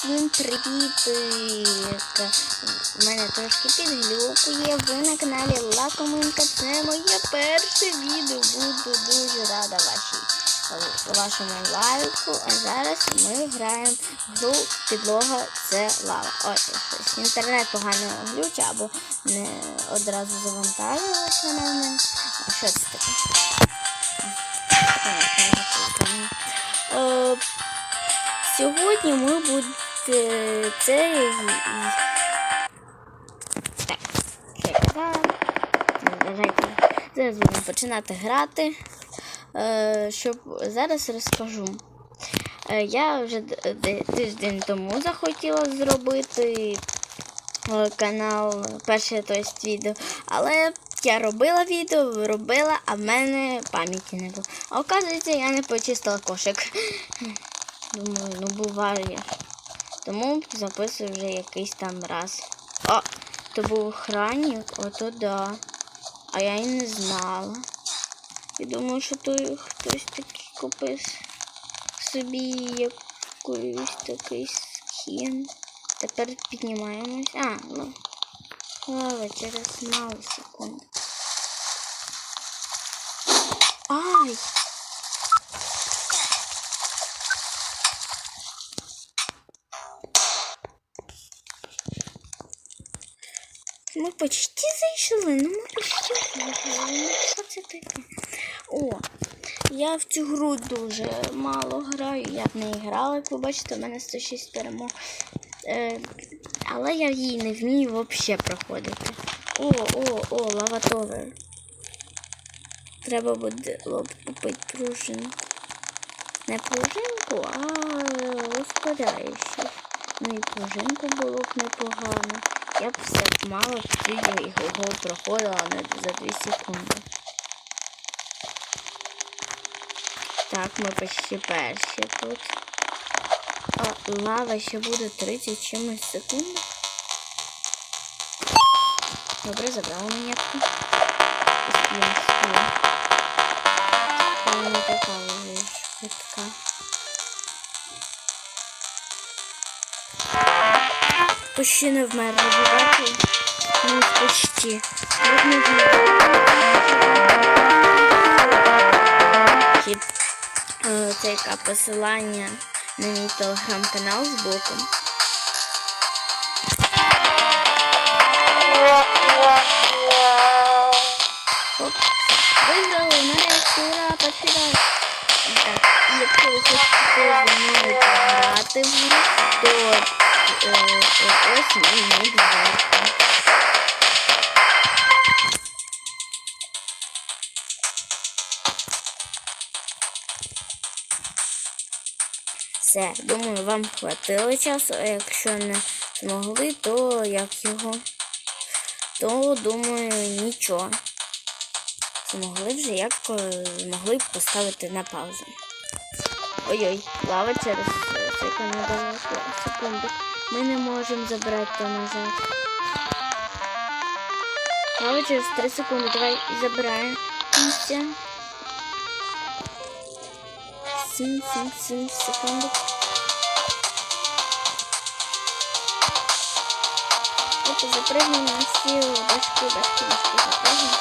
Всім привіт! У мене трошки підглюкує. Ви на каналі Лакоминка. Це моє перше відео. Буду дуже рада вашій, вашому лайку. А зараз ми граємо в гру підлога це лава. Ось щось. Інтернет погано глюча або не одразу завантажувалося на мене. А що це таке? Е, Сьогодні ми будемо це. Так. Зараз будемо починати грати. Е, Щоб зараз розкажу. Е, Я вже тиждень тому захотіла зробити е, канал перше то есть, відео, але я робила відео, робила, а в мене пам'яті не було. А оказується, я не почистила кошик. Думаю, ну буває. Тому записую вже якийсь там раз. О, то був охранник, ото да. А я й не знала. І думаю, що той хтось такий купив собі якийсь такий скін. Тепер піднімаємось. А, ну. Лава через мало секунд. Ай! Почти зайшли, ну ми почти зайшли. Ну що це таке? О, я в цю гру дуже мало граю. Я в неї грала, як ви бачите, у мене 106 перемог. Е, але я її не вмію взагалі проходити. О, о, о, лаватовер. Треба буде купити пружину. Не пружинку, а ускоряючу. Ну і пружинку було б непогано. Я б все мало в цю його проходила за 2 секунди. Так, ми почти перші тут. А лава ще буде 30 чимось секунд. Добре, забрала монетку. Вона не така вже швидка. Почти не вмерла, бачили? Ну, почти. Це яке посилання на мій телеграм-канал з боку. Оп. Виграли, нарешті, ура, перший. Так, якщо ви хочете зі мною в гру, то Все, думаю, вам хватило часу, а якщо не змогли, то як його, то думаю, нічого. Змогли вже як змогли поставити на паузу. Ой-ой, лава через секунду. секунду. Ми не можемо забрати то назад. Лава через 3 секунди. Давай забираємо. Місце. 7, 7, 7 секунд. Это запрыгнем на силу. Башки, башки, башки, запрыгнем.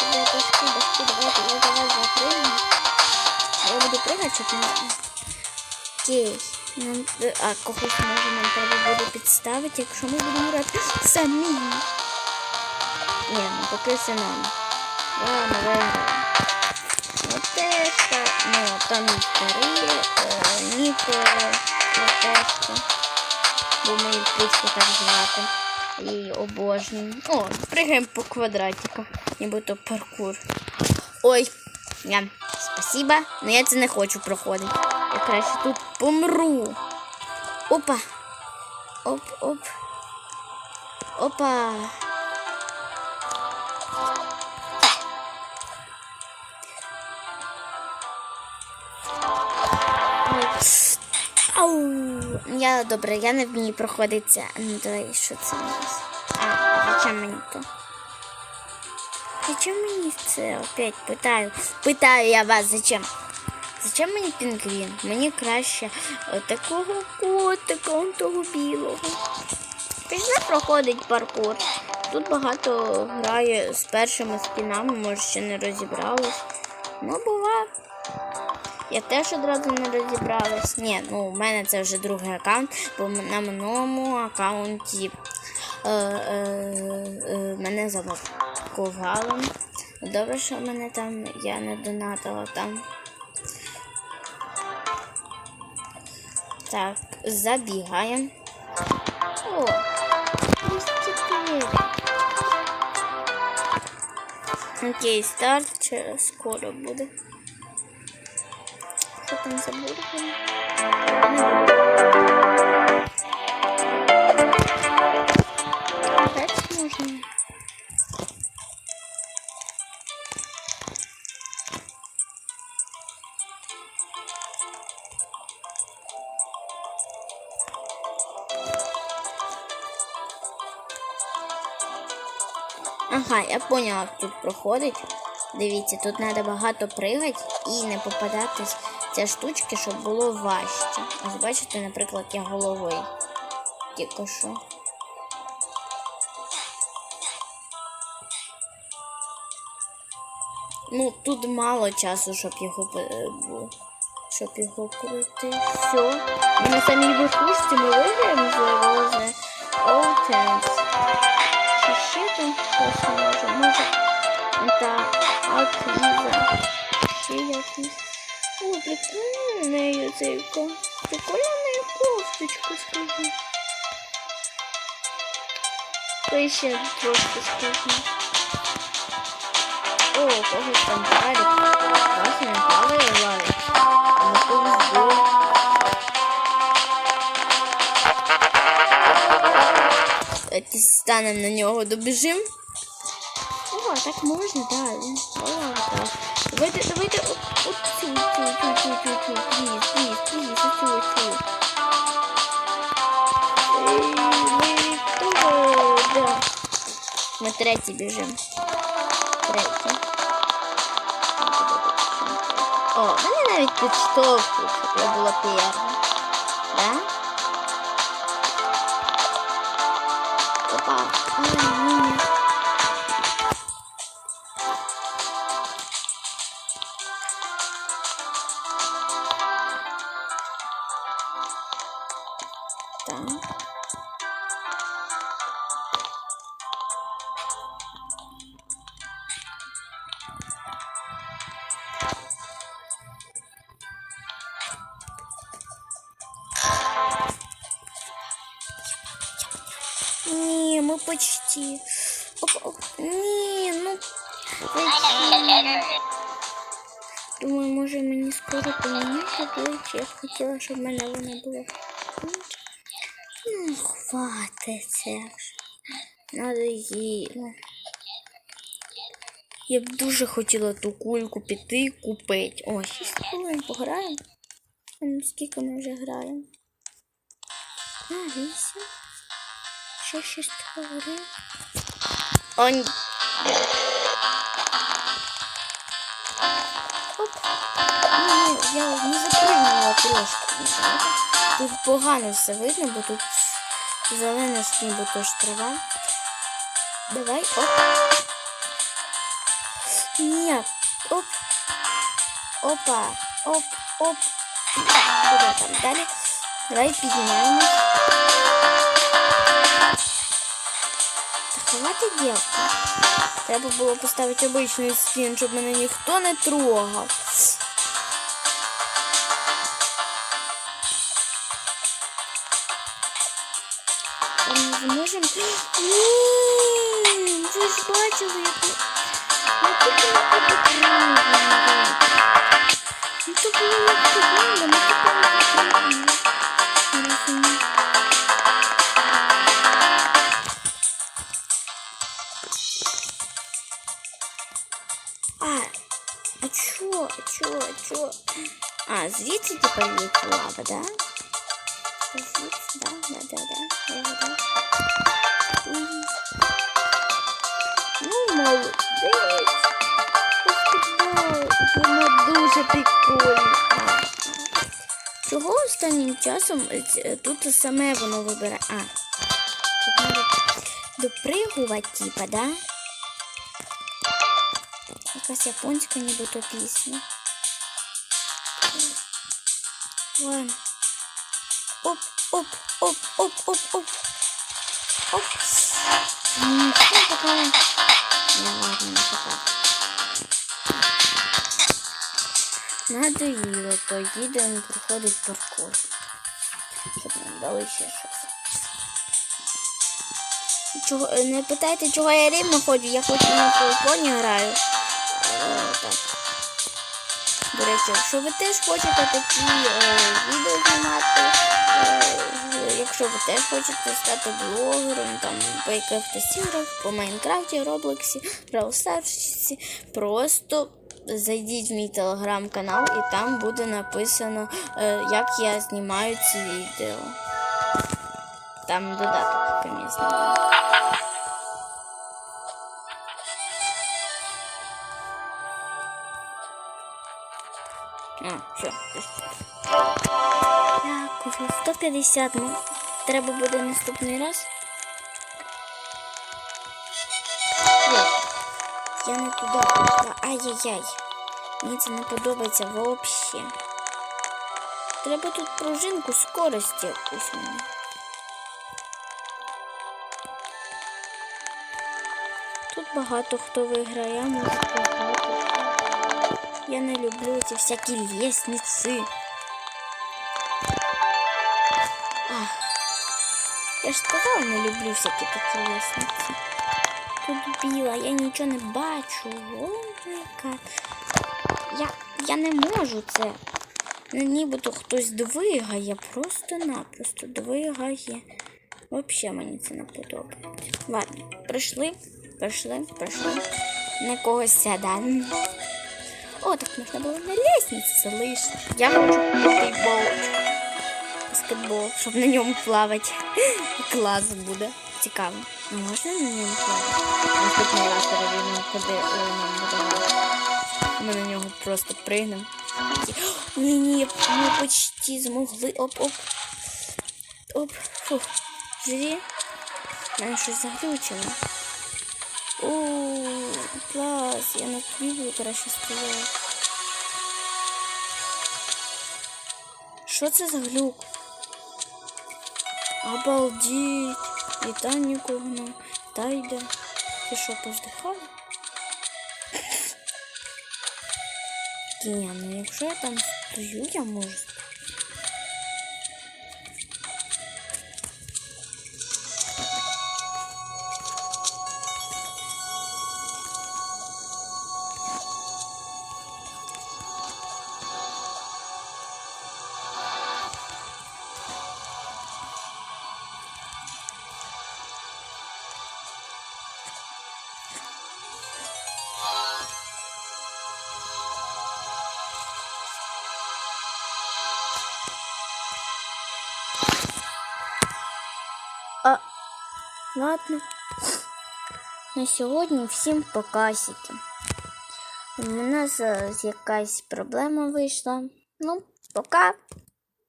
Давай, башки, башки, давай, давай, давай, запрыгнем. А я буду прыгать, щоб не... Окей. Нам... е, А когось може нам треба буде підставити, якщо ми будемо грати самі. Ні, ну поки все нам. Ладно, виграємо. Вот это, ну, там вторые, э, ніби латешки, бо ми їх птичку так звати. І обожнюю. О, пригаємо по квадратиках, нібито паркур. Ой, я, спасибо, но я це не хочу проходити. Я краще тут помру. Опа. Оп, оп. Опа. Ау! Я добре, я не вмію проходитися. Ну давай, що це у нас? А, зачем мені то? Зачем мені це? Опять питаю. Питаю я вас, зачем? Зачем мені пінгвін? Мені краще такого котика, он того білого. Пізно проходить паркур. Тут багато грає з першими скінами, може ще не розібрались. Ну, бува. Я теж одразу не розібралась. Ні, ну у мене це вже другий аккаунт, бо на минулому аккаунті е, е, е, мене заблокували. Добре, що мене там я не донатила там. Так, забігаємо. О. Окей, старт через скоро буде. Що там за бургер? Опять можна. Ага, я поняла, як тут проходить. Дивіться, тут треба багато пригати і не попадатись ці штучки, щоб було важче. Ось бачите, наприклад, я головою. Тільки що. Ну, тут мало часу, щоб його пе- щоб його пройти. Все. Ми на самій верхушці ми виграємо за Розе Оутенс. Чи ще там щось може? Може. Так, Аквіза. Ще якісь. Прикольно в неї цейко. Прикольно в неї кофточка, скажи. То ще скажу. О, когось там він плаває лавить. А на когось був. Давайте станемо на нього, добіжимо. О, так можна, так. О, так. Давайте, давайте, Ми третій біжимо. Третій. О, мене навіть підштовхують, щоб я була перша. Да? Опа. Ай, ні. Так. Не, мы почти. Не, ну. Думаю, може мені скоро поміняти. Я б хотіла, щоб в мене було. Ну, хватить це вже. Надоїло. Я б дуже хотіла ту кульку піти і купити. О, 6 хвилин пограємо. Ну скільки ми вже граємо? А, 8. Ще 6 хвилин. О. Оп. Ну, я не запрыгнула трошки. Тут погано все видно, бо тут зелена ж ніби тож трава. Давай, оп. Ні, оп. Опа, оп, оп. Куди там далі? Давай піднімаємось. Та ховати дівка. Треба було поставити обичний скін, щоб мене ніхто не трогав. Ні, ви ж бачили, як ми. Ну тільки не потрібно. Ну то було як секунда, ми тільки не потрібно. Не розумію. А, а чё, чё, чё? А, звідси типа є ця лава, да? Звідси, да, да, да, да, да. Ну, молодець. Баскетбол, воно дуже прикольно. Чого останнім часом е, тут саме воно вибирає. А. Тут треба допригувати, типа, да? Якась японська нібито пісня. Ладно. Оп, оп, оп, оп, оп, оп. Оп. Что такое? Не, ладно, не такая. Надоїло, поїдемо проходить паркур. Щоб нам дали ще щось. Чого, е, не питайте, чого я рівно ходжу, я хоч на телефоні граю. Е, так. До речі, якщо ви теж хочете такі е, відео знімати, якщо ви теж хочете стати блогером, там по якихось іграх, по Майнкрафті, Роблоксі, Браусарсі, просто зайдіть в мій телеграм-канал і там буде написано, е, як я знімаю ці відео. Там додаток знімаю. А, все, Дякую. 150. Ну, треба буде наступний раз. Ой, я не туди пішла. Ай-яй-яй. Мені це не подобається взагалі. Треба тут пружинку скорості якусь мені. Тут багато хто виграє, може багато. Я не люблю ці всякі лестниці. Я ж сказала, не люблю всякі такі лестниці. Тут біла, я нічого не бачу. О, яка. Я, я не можу це. Ну, нібито хтось двигає, просто-напросто двигає. Взагалі мені це не подобається. Ладно, прийшли, прийшли, прийшли. На когось сядаємо. О, так можна було на лестниці залишити. Я хочу футболочку. Баскетбол, щоб на ньому плавати. Клас буде. Цікаво. Можна на ньому плавати? Наступний раз перевіримо, куди е, нам буде грати. Ми на нього просто пригнемо. Ні, ні, ми почти змогли. Оп, оп. Оп. Фух. Живі. Мене щось заглючило. О, клас, я на тобі краще стояти. Що це за глюк? Обалдеть. І там нікого не та йде. Ти що, поздихав? Ні, ну якщо я там стою, я можу. Ладно. На сьогодні всім покасики. У мене якась проблема вийшла. Ну, пока.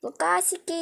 Покасики.